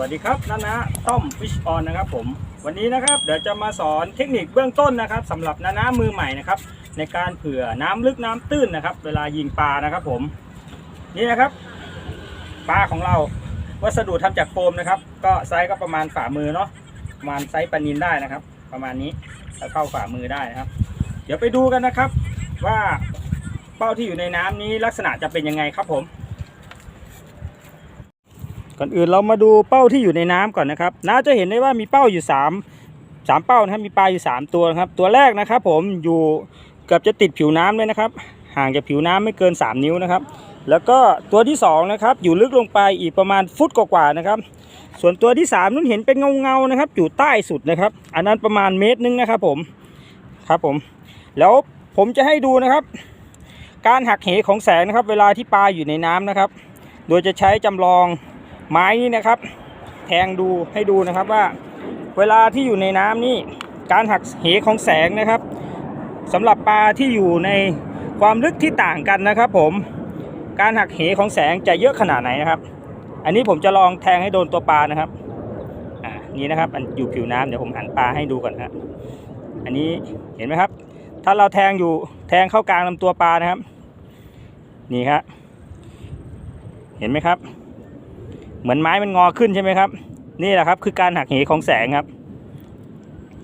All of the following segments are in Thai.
วัสดีครับนานาต้อมฟิชออนนะครับผมวันนี้นะครับเดี๋ยวจะมาสอนเทคนิคเบื้องต้นนะครับสำหรับนานามือใหม่นะครับในการเผื่อน้ำลึกน้ำตื้นนะครับ เวลายิงปลานะครับผมนี่นะครับปลาของเราวัสดุทำจากโฟมนะครับ ก็ไซส์ก็ประมาณฝ่ามือเนาะประมาณไซส์ปลานินได้นะครับ ประมาณนี้แล้วเข้าฝ่ามือได้นะครับ เดี๋ยวไปดูกันนะครับว่าเป้าที่อยู่ในน้ำนี้ลักษณะจะเป็นยังไงครับผม ก่อนอื่นเรามาดูเป้าที่อยู่ในน้ำก่อนนะครับน้าจะเห็นได้ว่ามีเป้าอยู่3ามสามเป้านะครับมีปลาอยู่ 3 ตัวนะครับ ตัวแรกนะครับ ผมอยู่เกือบจะติดผิวน้ำเลยนะครับ ห่างจากผิวน้ำไม่เกิน 3 นิ้วนะครับ แล้วก็ตัวที่2นะครับอยู่ลึกลงไปอีกประมาณฟุตกว่าๆนะครับ ส่วนตัวที่ 3นู้นเห็นเป็นเงาๆนะครับ อยู่ใต้สุดนะครับ อันนั้นประมาณเมตรนึงนะครับ ผมครับผม แล้วผมจะให้ดูนะครับ การหักเหของแสงนะครับ เวลาที่ปลาอยู่ในน้ำนะครับ โดยจะใช้จำลอง ไม้นี่นะครับ แทงดูให้ดูนะครับว่า เวลาที่อยู่ในน้ำนี่การหักเหของแสงนะครับสำหรับปลาที่อยู่ในความลึกที่ต่างกันนะครับ ผมการหักเหของแสงจะเยอะขนาดไหนนะครับ อันนี้ผมจะลองแทงให้โดนตัวปลานะครับอ่านี่นะครับมันอยู่ผิวน้ำเดี๋ยวผมหันปลาให้ดูก่อนครับอันนี้เห็นไหมครับ ถ้าเราแทงอยู่แทงเข้ากลางลำตัวปลานะครับ นี่ครับเห็นไหมครับ เหมือนไม้มันงอขึ้นใช่ไหมครับ นี่แหละครับคือการหักเหของแสงครับ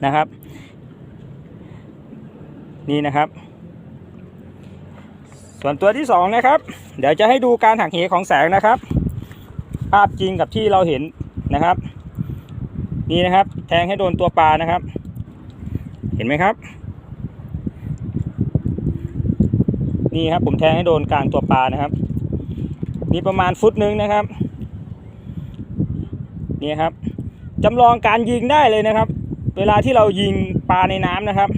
นะครับ นี่นะครับ ส่วนตัวที่สองนะครับ เดี๋ยวจะให้ดูการหักเหของแสงนะครับ ภาพจริงกับที่เราเห็นนะครับ นี่นะครับ แทงให้โดนตัวปลานะครับ เห็นไหมครับนี่ครับผมแทงให้โดนกลางตัวปลานะครับ นี่ประมาณฟุตหนึงนะครับ นี่ครับจำลองการยิงได้เลยนะครับ เวลาที่เรายิงปลาในน้ำนะครับ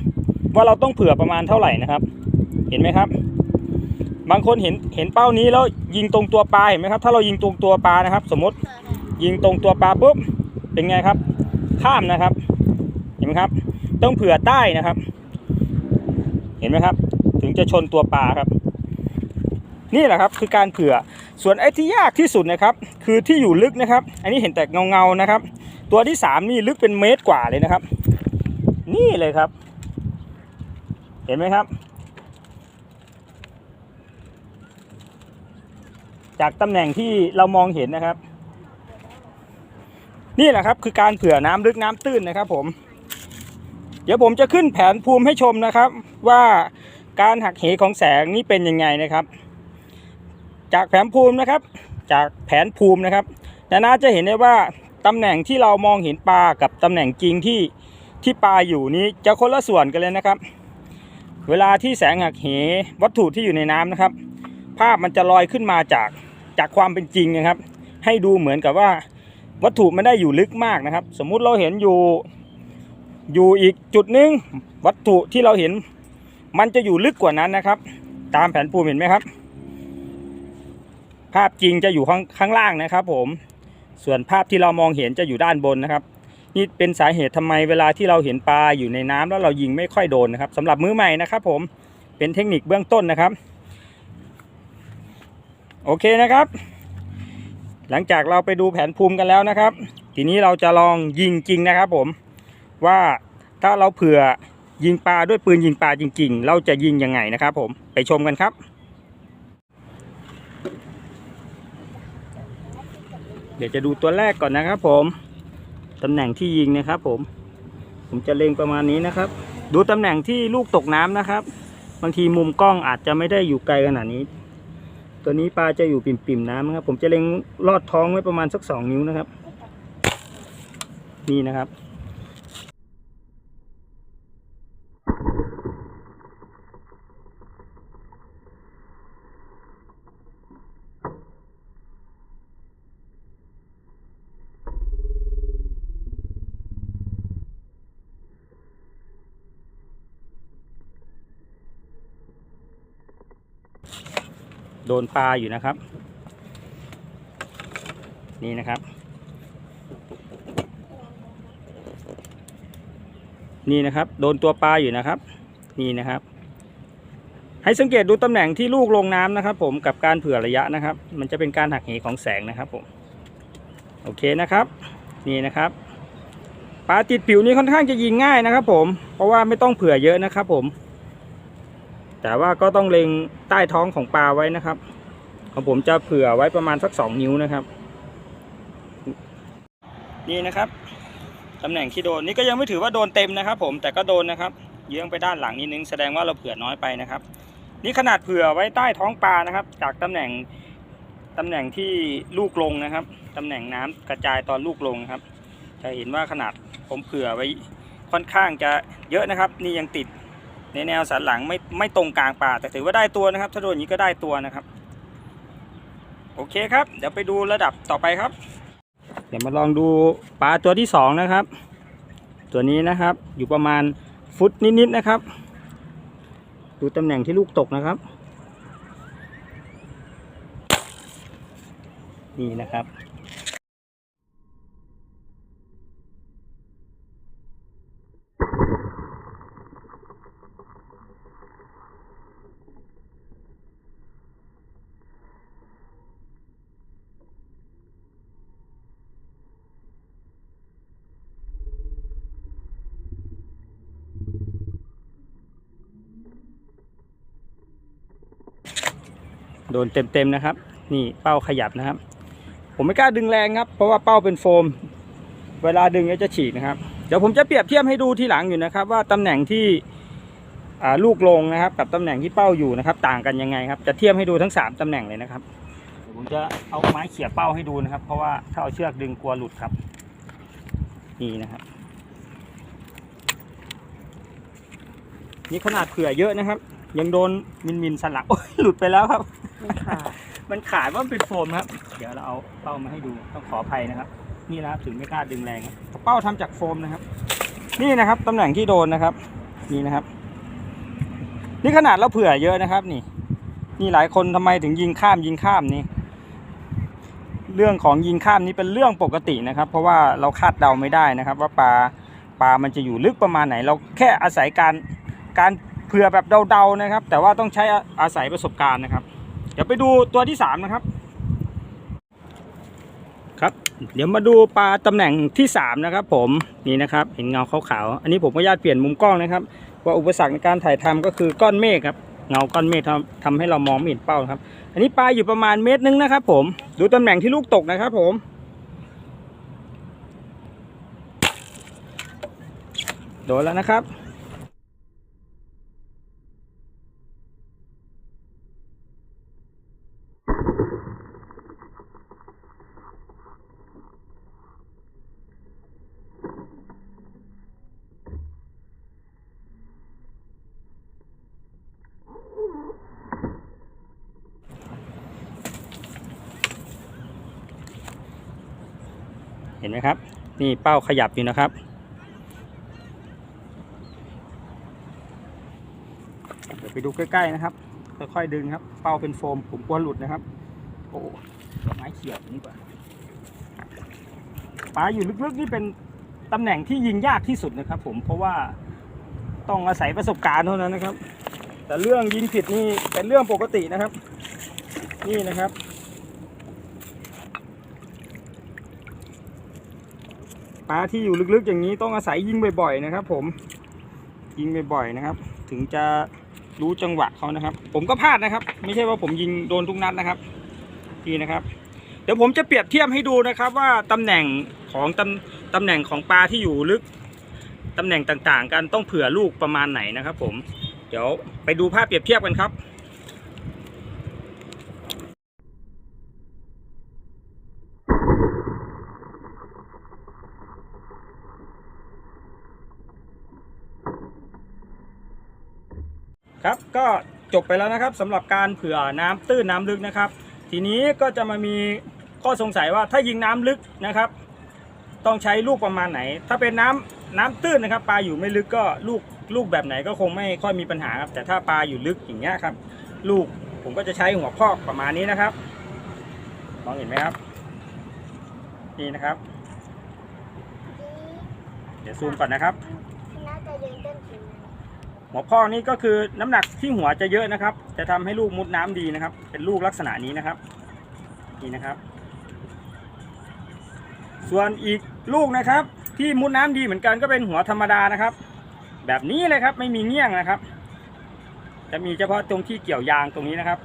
ว่าเราต้องเผื่อประมาณเท่าไหร่นะครับ เห็นไหมครับ บางคนเห็นเห็นเป้านี้แล้วยิงตรงตัวปลาเห็นไหมครับ ถ้าเรายิงตรงตัวปลานะครับ สมมติยิงตรงตัวปลาปุ๊บเป็นไงครับ ข้ามนะครับ เห็นไหมครับ ต้องเผื่อใต้นะครับ เห็นไหมครับ ถึงจะชนตัวปลาครับ นี่แหละครับคือการเผื่อ ส่วนไอ้ที่ยากที่สุดนะครับคือที่อยู่ลึกนะครับ อันนี้เห็นแต่เงาเงานะครับ ตัวที่สามนี่ลึกเป็นเมตรกว่าเลยนะครับ นี่เลยครับ เห็นไหมครับ จากตำแหน่งที่เรามองเห็นนะครับ นี่แหละครับคือการเผื่อน้ำลึกน้ำตื้นนะครับ ผม เดี๋ยวผมจะขึ้นแผนภูมิให้ชมนะครับ ว่าการหักเหของแสงนี่เป็นยังไงนะครับ จากแผนภูมินะครับ จากแผนภูมินะครับนานาจะเห็นได้ว่าตำแหน่งที่เรามองเห็นปลากับตำแหน่งจริงที่ที่ปลาอยู่นี้จะคนละส่วนกันเลยนะครับ เวลาที่แสงหักเหวัตถุที่อยู่ในน้ำนะครับ ภาพมันจะลอยขึ้นมาจากจากความเป็นจริงนะครับ ให้ดูเหมือนกับว่าวัตถุไม่ได้อยู่ลึกมากนะครับ สมมุติเราเห็นอยู่อยู่อีกจุดนึงวัตถุที่เราเห็น มันจะอยู่ลึกกว่านั้นนะครับ ตามแผนภูมิเห็นไหมครับ ภาพจริงจะอยู่ข้างข้างล่างนะครับผมส่วนภาพที่เรามองเห็นจะอยู่ด้านบนนะครับ นี่เป็นสาเหตุทำไมเวลาที่เราเห็นปลาอยู่ในน้ำแล้วเรายิงไม่ค่อยโดนนะครับสำหรับมือใหม่นะครับ ผมเป็นเทคนิคเบื้องต้นนะครับ โอเคนะครับ หลังจากเราไปดูแผนภูมิกันแล้วนะครับ ทีนี้เราจะลองยิงจริงนะครับ ผมว่าถ้าเราเผื่อยิงปลาด้วยปืนยิงปลาจริง ๆ เราจะยิงยังไงนะครับ ผมไปชมกันครับ เดี๋ยวจะดูตัวแรกก่อนนะครับ ผมตำแหน่งที่ยิงนะครับ ผม ผมจะเล็งประมาณนี้นะครับ ดูตำแหน่งที่ลูกตกน้ำนะครับ บางทีมุมกล้องอาจจะไม่ได้อยู่ไกลขนาดนี้ ตัวนี้ปลาจะอยู่ปิ่มๆน้ำนะครับ ผมจะเล็งลอดท้องไว้ประมาณสักสองนิ้วนะครับ นี่นะครับ โดนปลาอยู่นะครับ นี่นะครับ นี่นะครับ โดนตัวปลาอยู่นะครับ นี่นะครับ ให้สังเกตดูตำแหน่งที่ลูกลงน้ำนะครับ ผมกับการเผื่อระยะนะครับ มันจะเป็นการหักเหของแสงนะครับผมโอเคนะครับ นี่นะครับปลาติดผิวนี้ค่อนข้างจะยิงง่ายนะครับ ผมเพราะว่าไม่ต้องเผื่อเยอะนะครับ ผม แต่ว่าก็ต้องเล็งใต้ท้องของปลาไว้นะครับ ของผมจะเผื่อไว้ประมาณสักสองนิ้วนะครับ นี่นะครับตำแหน่งที่โดนนี่ก็ยังไม่ถือว่าโดนเต็มนะครับ ผมแต่ก็โดนนะครับ เยื้องไปด้านหลังนิดนึงแสดงว่าเราเผื่อน้อยไปนะครับ นี่ขนาดเผื่อไว้ใต้ท้องปลานะครับ จากตำแหน่งตำแหน่งที่ลูกลงนะครับตำแหน่งน้ำกระจายตอนลูกลงครับ จะเห็นว่าขนาดผมเผื่อไว้ค่อนข้างจะเยอะนะครับ นี่ยังติด ในแนวสันหลังไม่ไม่ตรงกลางปลาแต่ถือว่าได้ตัวนะครับ ถ้าโดนอย่างนี้ก็ได้ตัวนะครับ โอเคครับ เดี๋ยวไปดูระดับต่อไปครับ เดี๋ยวมาลองดูปลาตัวที่สองนะครับ ตัวนี้นะครับอยู่ประมาณฟุตนิดๆนะครับ ดูตำแหน่งที่ลูกตกนะครับ นี่นะครับ โดนเต็มๆนะครับ นี่เป้าขยับนะครับ ผมไม่กล้าดึงแรงครับ เพราะว่าเป้าเป็นโฟม เวลาดึงก็จะฉีกนะครับ เดี๋ยวผมจะเปรียบเทียบให้ดูทีหลังอยู่นะครับ ว่าตำแหน่งที่ลูกลงนะครับ กับตำแหน่งที่เป้าอยู่นะครับ ต่างกันยังไงครับ จะเทียบให้ดูทั้งสามตำแหน่งเลยนะครับเดี๋ยวผมจะเอาไม้เขี่ยเป้าให้ดูนะครับ เพราะว่าถ้าเอาเชือกดึงกลัวหลุดครับ นี่นะครับ นี่ขนาดเผื่อเยอะนะครับ ยังโดนมินมินๆสลักโอ้ยหลุดไปแล้วครับ มันขาดมันขาดว่ามันเป็นโฟมครับ เดี๋ยวเราเอาเป้ามาให้ดูต้องขออภัยนะครับ นี่นะครับถึงไม่กล้าดึงแรงครับเป้าทำจากโฟมนะครับ นี่นะครับตำแหน่งที่โดนนะครับ นี่นะครับ นี่ขนาดเราเผื่อเยอะนะครับ นี่ นี่หลายคนทำไมถึงยิงข้ามยิงข้ามนี่ เรื่องของยิงข้ามนี้เป็นเรื่องปกตินะครับ เพราะว่าเราคาดเดาไม่ได้นะครับ ว่าปลาปลามันจะอยู่ลึกประมาณไหน เราแค่อาศัยการการเผื่อแบบเดาๆนะครับ แต่ว่าต้องใช้อาศัยประสบการณ์นะครับ เดี๋ยวไปดูตัวที่สามนะครับ ครับ เดี๋ยวมาดูปลาตำแหน่งที่สามนะครับ ผมนี่นะครับ เห็นเงาขาวๆอันนี้ผมก็ญาตเปลี่ยนมุมกล้องนะครับ ว่าอุปสรรคในการถ่ายทำก็คือก้อนเมฆครับเงาก้อนเมฆทำทำให้เรามองไม่เห็นเป้าครับ อันนี้ปลาอยู่ประมาณเมตรนึงนะครับ ผมดูตำแหน่งที่ลูกตกนะครับ ผมโดนแล้วนะครับ ห็นไหมครับ นี่เป้าขยับอยู่นะครับ เดี๋ยวไปดูใกล้ๆนะครับ ค่อยๆดึงครับ เป้าเป็นโฟม ผมกลัวหลุดนะครับ โอ้ไม้เขียวนี่กว่าปลาอยู่ลึกๆนี่เป็นตำแหน่งที่ยิงยากที่สุดนะครับ ผม เพราะว่าต้องอาศัยประสบการณ์เท่านั้นนะครับ แต่เรื่องยิงผิดนี่เป็นเรื่องปกตินะครับ นี่นะครับ ปลาที่อยู่ลึกๆ อย่างนี้ต้องอาศัยยิงบ่อยๆนะครับ ผมยิงบ่อยๆนะครับ ถึงจะรู้จังหวะเขานะครับ ผมก็พลาดนะครับ ไม่ใช่ว่าผมยิงโดนทุกนัดนะครับนี่นะครับ เดี๋ยวผมจะเปรียบเทียบให้ดูนะครับ ว่าตำแหน่งของตำตำแหน่งของปลาที่อยู่ลึกตำแหน่งต่างๆ กันต้องเผื่อลูกประมาณไหนนะครับ ผม เดี๋ยวไปดูภาพเปรียบเทียบกันครับ ครับก็จบไปแล้วนะครับสำหรับการเผื่อน้ำตื้นน้ำลึกนะครับ ทีนี้ก็จะมามีข้อสงสัยว่าถ้ายิงน้ำลึกนะครับ ต้องใช้ลูกประมาณไหน ถ้าเป็นน้ำน้ำตื้นนะครับ ปลาอยู่ไม่ลึกก็ลูกลูกแบบไหนก็คงไม่ค่อยมีปัญหาครับแต่ถ้าปลาอยู่ลึกอย่างเงี้ยครับ ลูกผมก็จะใช้หัวพอกประมาณนี้นะครับมองเห็นไหมครับนี่นะครับ เดี๋ยวซูมก่อนนะครับน่าจะยืนต้นถึง หัวพอนี่ก็คือน้ำหนักที่หัวจะเยอะนะครับ จะทำให้ลูกมุดน้ำดีนะครับ เป็นลูกลักษณะนี้นะครับนี่นะครับ ส่วนอีกลูกนะครับ ที่มุดน้ำดีเหมือนกันก็เป็นหัวธรรมดานะครับ แบบนี้เลยครับไม่มีเงี้ยงนะครับ จะมีเฉพาะตรงที่เกี่ยวยางตรงนี้นะครับ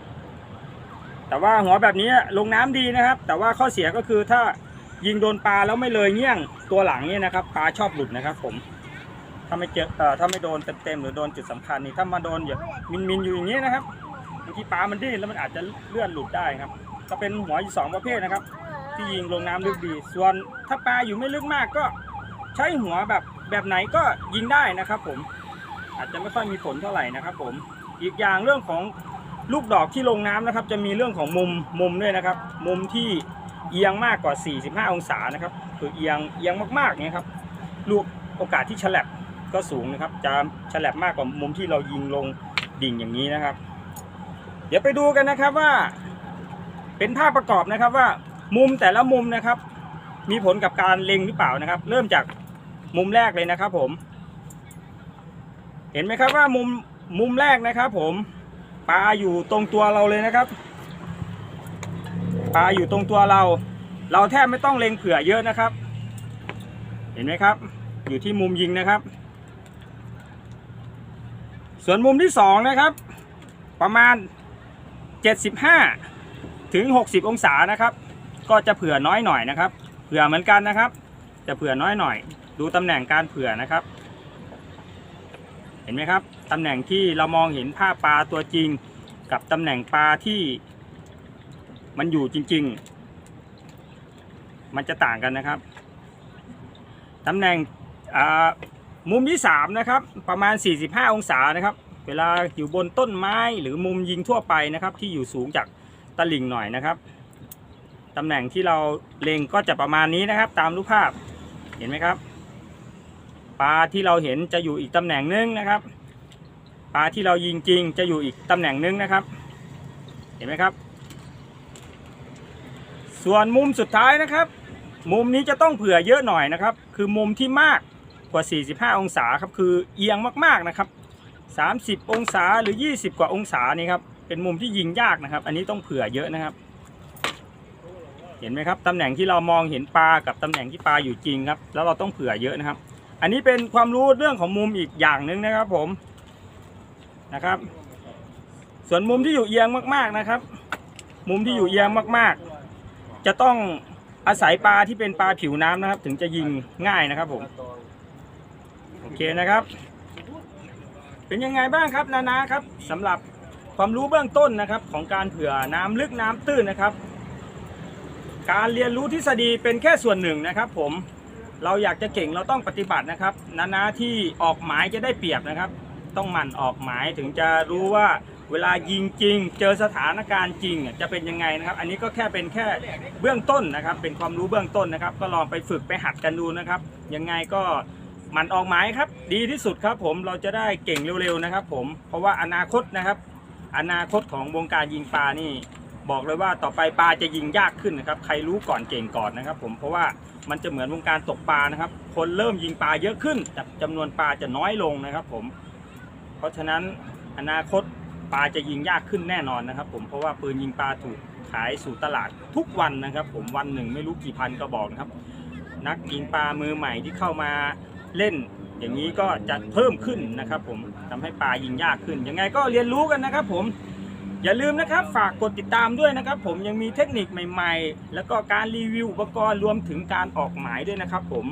แต่ว่าหัวแบบนี้ลงน้ำดีนะครับ แต่ว่าข้อเสียก็คือถ้ายิงโดนปลาแล้วไม่เลยเงี้ยงตัวหลังเนี่ยนะครับปลาชอบหลุดนะครับ ผม ถ้าไม่เจอเอ่อถ้าไม่โดนเต็มๆหรือโดนจุดสำคัญนี่ถ้ามาโดนอย่างมินมินๆอยู่อย่างนี้นะครับบางทีปลามันดิ้นแล้วมันอาจจะเลื่อนหลุดได้ครับ ก็เป็นหัวอยู่สองประเภทนะครับ ที่ยิงลงน้ำลึกดี ส่วนถ้าปลาอยู่ไม่ลึกมากก็ใช้หัวแบบแบบไหนก็ยิงได้นะครับผม อาจจะไม่ค่อยมีผลเท่าไหร่นะครับผม อีกอย่างเรื่องของลูกดอกที่ลงน้ำนะครับ จะมีเรื่องของมุมมุมด้วยนะครับ มุมที่เอียงมากกว่า 45 องศานะครับ คือเอียงเอียงมากๆเนี่ยครับ ลูกโอกาสที่ฉลับ ก็สูงนะครับ จะฉลับมากกว่ามุมที่เรายิงลงดิ่งอย่างนี้นะครับ เดี๋ยวไปดูกันนะครับว่า เป็นภาพประกอบนะครับว่ามุมแต่ละมุมนะครับ มีผลกับการเล็งหรือเปล่านะครับ เริ่มจากมุมแรกเลยนะครับผม เห็นไหมครับว่ามุมมุมแรกนะครับผมปลาอยู่ตรงตัวเราเลยนะครับปลาอยู่ตรงตัวเรา เราแทบไม่ต้องเล็งเผื่อเยอะนะครับ เห็นไหมครับ อยู่ที่มุมยิงนะครับ ส่วนมุมที่สองนะครับ ประมาณ 75 ถึง 60 องศานะครับ ก็จะเผื่อน้อยหน่อยนะครับ เผื่อเหมือนกันนะครับ จะเผื่อน้อยหน่อย ดูตำแหน่งการเผื่อนะครับ เห็นไหมครับตำแหน่งที่เรามองเห็นภาพปลาตัวจริง กับตำแหน่งปลาที่มันอยู่จริง ๆ มันจะต่างกันนะครับตำแหน่งอ่า มุมที่3นะครับประมาณ 45 องศานะครับ เวลาอยู่บนต้นไม้หรือมุมยิงทั่วไปนะครับ ที่อยู่สูงจากตลิ่งหน่อยนะครับตำแหน่งที่เราเล็งก็จะประมาณนี้นะครับ ตามรูปภาพเห็นไหมครับปลาที่เราเห็นจะอยู่อีกตำแหน่งหนึงนะครับปลาที่เรายิงจริงจะอยู่อีกตำแหน่งหนึงนะครับ เห็นไหมครับ ส่วนมุมสุดท้ายนะครับ มุมนี้จะต้องเผื่อเยอะหน่อยนะครับ คือมุมที่มาก กว่า 45 องศาครับคือเอียงมากๆนะครับ 30 องศาหรือ 20 กว่าองศานี่ครับเป็นมุมที่ยิงยากนะครับ อันนี้ต้องเผื่อเยอะนะครับ เห็นไหมครับตำแหน่งที่เรามองเห็นปลากับตำแหน่งที่ปลาอยู่จริงครับ แล้วเราต้องเผื่อเยอะนะครับ อันนี้เป็นความรู้เรื่องของมุมอีกอย่างหนึ่งนะครับผมนะครับ ส่วนมุมที่อยู่เอียงมากๆนะครับ มุมที่อยู่เอียงมากๆ จะต้องอาศัยปลาที่เป็นปลาผิวน้ำนะครับ ถึงจะยิงง่ายนะครับผม เคนะครับ เป็นยังไงบ้างครับนานาครับสำหรับความรู้เบื้องต้นนะครับของการเผื่อน้ำลึกน้ำตื้นนะครับ การเรียนรู้ทฤษฎีเป็นแค่ส่วนหนึ่งนะครับ ผมเราอยากจะเก่งเราต้องปฏิบัตินะครับนานาที่ออกหมายจะได้เปรียบนะครับ ต้องหมั่นออกหมายถึงจะรู้ว่าเวลายิงจริง เจอสถานการณ์จริงจะเป็นยังไงนะครับ อันนี้ก็แค่เป็นแค่เบื้องต้นนะครับ เป็นความรู้เบื้องต้นนะครับ ก็ลองไปฝึกไปหัดกันดูนะครับ ยังไงก็ มันออกหมายครับ ดีที่สุดครับผมเราจะได้เก่งเร็วๆนะครับ ผมเพราะว่าอนาคตนะครับ อนาคตของวงการยิงปลานี่บอกเลยว่าต่อไปปลาจะยิงยากขึ้นนะครับ ใครรู้ก่อนเก่งก่อนนะครับ ผมเพราะว่ามันจะเหมือนวงการตกปลานะครับ คนเริ่มยิงปลาเยอะขึ้นแต่จำนวนปลาจะน้อยลงนะครับ ผม เพราะฉะนั้นอนาคตปลาจะยิงยากขึ้นแน่นอนนะครับ ผมเพราะว่าปืนยิงปลาถูกขายสู่ตลาดทุกวันนะครับ ผมวันหนึ่งไม่รู้กี่พันกระบอกนะครับ นักยิงปลามือใหม่ที่เข้ามา เล่นอย่างนี้ก็จะเพิ่มขึ้นนะครับผมทำให้ปลายิงยากขึ้น ยังไงก็เรียนรู้กันนะครับผมอย่าลืมนะครับฝากกดติดตามด้วยนะครับ ผมยังมีเทคนิคใหม่ ๆ แล้วก็การรีวิวอุปกรณ์รวมถึงการออกหมายด้วยนะครับ ผม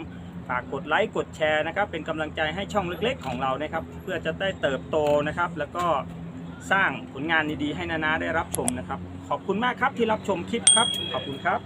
ฝากกดไลค์กดแชร์นะครับ เป็นกำลังใจให้ช่องเล็กๆ ของเรานะครับ เพื่อจะได้เติบโตนะครับ แล้วก็สร้างผลงานดีๆให้นานาได้รับชมนะครับ ขอบคุณมากครับที่รับชมคลิปครับ ขอบคุณครับ